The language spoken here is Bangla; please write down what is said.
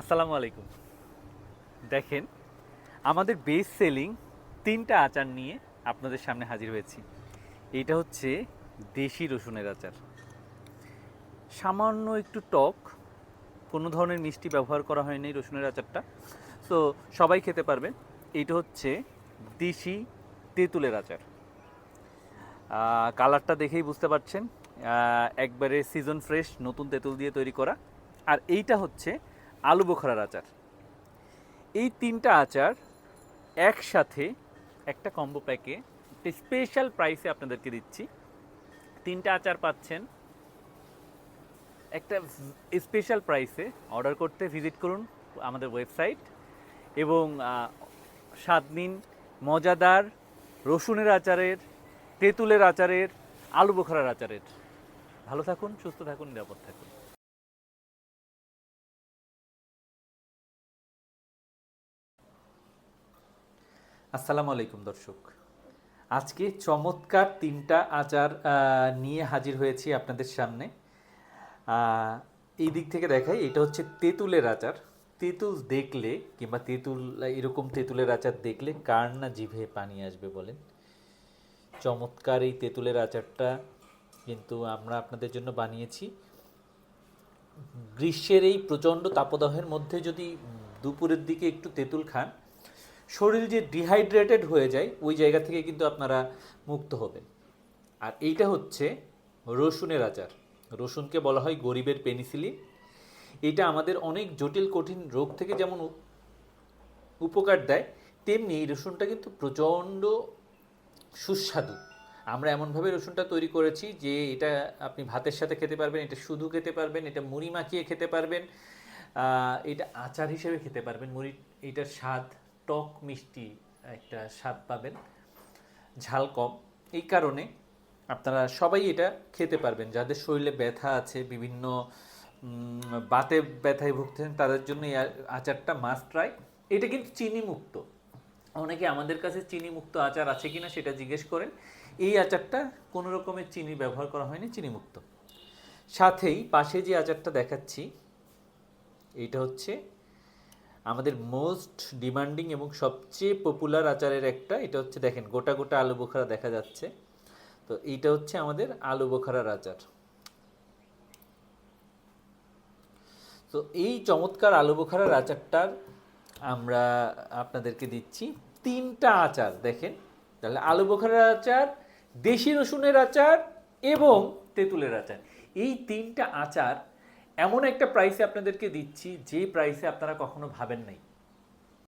আসসালামু আলাইকুম। দেখেন, আমাদের বেস সেলিং তিনটা আচার নিয়ে আপনাদের সামনে হাজির হয়েছি। এইটা হচ্ছে দেশি রসুনের আচার। সামান্য একটু টক, কোনো ধরনের মিষ্টি ব্যবহার করা হয়নি রসুনের আচারটা। তো সবাই খেতে পারবে এইটা হচ্ছে দেশি তেঁতুলের আচার। কালারটা দেখেই বুঝতে পারছেন। একবারে সিজন ফ্রেশ নতুন তেঁতুল দিয়ে তৈরি করা। আর এইটা হচ্ছে আলু বোখরার আচার। এই তিনটা আচার একসাথে একটা কম্বো প্যাকে একটা স্পেশাল প্রাইসে আপনাদেরকে দিচ্ছি। তিনটা আচার পাচ্ছেন। একটা স্পেশাল প্রাইসে অর্ডার করতে ভিজিট করুন আমাদের ওয়েবসাইট এবং স্বাদ নিন মজাদার রসুনের আচারের, তেঁতুলের আচারের, আলু বোখরার আচারের। ভালো থাকুন, সুস্থ থাকুন, নিরাপদ থাকুন। আসসালামু আলাইকুম দর্শক। আজকে চমৎকার তিনটা আচার নিয়ে হাজির হয়েছি আপনাদের সামনে। এই দিক থেকে দেখাই, এটা হচ্ছে তেঁতুলের আচার। তেঁতুল দেখলে কিংবা তেঁতুল, এরকম তেঁতুলের আচার দেখলে কার না জিভে পানি আসবে বলেন? চমৎকার এই তেঁতুলের আচারটা কিন্তু আমরা আপনাদের জন্য বানিয়েছি। গ্রীষ্মের এই প্রচণ্ড তাপদাহের মধ্যে যদি দুপুরের দিকে একটু তেঁতুল খান শরীর যে ডিহাইড্রেটেড হয়ে যায়, ওই জায়গা থেকে কিন্তু আপনারা মুক্ত হবেন। আর এইটা হচ্ছে রসুনের আচার। রসুনকে বলা হয় গরিবের পেনিসিলিন। এটা আমাদের অনেক জটিল, কঠিন রোগ থেকে যেমন উপকার দেয়, তেমনি এই রসুনটা কিন্তু প্রচণ্ড সুস্বাদু। আমরা এমনভাবে রসুনটা তৈরি করেছি যে এটা আপনি ভাতের সাথে খেতে পারবেন, এটা শুধু খেতে পারবেন, এটা মুড়ি মাখিয়ে খেতে পারবেন এটা আচার হিসেবে খেতে পারবেন মুড়ি এটার স্বাদ টক মিষ্টি একটা স্বাদ পাবেন, ঝাল কম। এই কারণে আপনারা সবাই এটা খেতে পারবেন। যাদের শরীরে ব্যথা আছে, বিভিন্ন বাতে ব্যথায় ভুগতেন তাদের জন্য এই আচারটা মাস্ট ট্রাই এটা কিন্তু চিনি মুক্ত অনেকে আমাদের কাছে চিনি মুক্ত আচার আছে কিনা সেটা জিজ্ঞেস করেন। এই আচারটা কোনো রকমের চিনি ব্যবহার করা হয়নি চিনি মুক্ত সাথেই পাশে যে আচারটা দেখাচ্ছি, এইটা হচ্ছে আমাদের মোস্ট ডিমান্ডিং এবং সবচেয়ে পপুলার আচারের একটা, এটা হচ্ছে দেখেন, গোটা গোটা আলু বোখারা দেখা যাচ্ছে। তো এইটা হচ্ছে আমাদের আলু বোখারার আচার। তো এই চমৎকার আলু বোখারার আচারটার আমরা আপনাদেরকে দিচ্ছি তিনটা আচার, দেখেন। তাহলে আলু বোখারার আচার, দেশি রসুনের আচার এবং তেঁতুলের আচার। এই তিনটা আচার এমন একটা প্রাইসে আপনাদেরকে দিচ্ছি যে প্রাইসে আপনারা কখনো ভাবেন নাই।